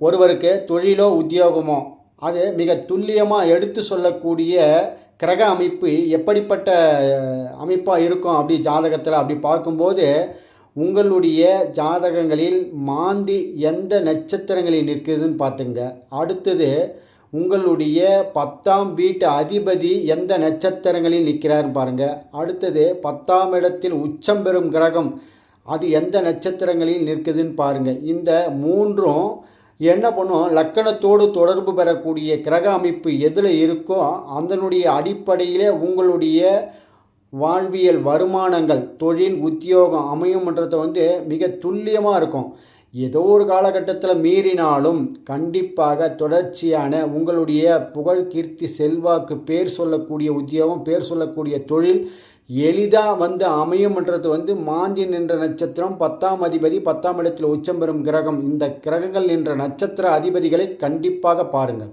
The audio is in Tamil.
ஒருவருக்கு தொழிலோ உத்தியோகமோ. அது மிக துல்லியமாக எடுத்து சொல்லக்கூடிய கிரக அமைப்பு எப்படிப்பட்ட அமைப்பாக இருக்கும் அப்படி ஜாதகத்தில் அப்படி பார்க்கும்போது உங்களுடைய ஜாதகங்களில் மாந்தி எந்த நட்சத்திரங்களில் நிற்குதுன்னு பார்த்துங்க. அடுத்தது உங்களுடைய பத்தாம் வீட்டு அதிபதி எந்த நட்சத்திரங்களில் நிற்கிறாருன்னு பாருங்கள் அடுத்தது பத்தாம் இடத்தில் உச்சம் பெறும் கிரகம் அது எந்த நட்சத்திரங்களில் நிற்குதுன்னு பாருங்கள் இந்த மூன்றும் என்ன பண்ணும்? லக்கணத்தோடு தொடர்பு பெறக்கூடிய கிரக அமைப்பு எதில் இருக்கோ அதனுடைய அடிப்படையிலே உங்களுடைய வாழ்வியல் வருமானங்கள் தொழில் உத்தியோகம் அமையும்ன்றத வந்து மிக துல்லியமாக இருக்கும். ஏதோ ஒரு காலகட்டத்தில் மீறினாலும் கண்டிப்பாக தொடர்ச்சியான உங்களுடைய புகழ் கீர்த்தி செல்வாக்கு பேர் சொல்லக்கூடிய உத்தியோகம் பேர் சொல்லக்கூடிய தொழில் எளிதாக வந்து அமையும்ன்றது வந்து மாந்தி நின்ற நட்சத்திரம். பத்தாம் அதிபதி பத்தாம் இடத்தில் உச்சம் பெறும் கிரகம். இந்த கிரகங்கள் நின்ற நட்சத்திர அதிபதிகளை கண்டிப்பாக பாருங்கள்.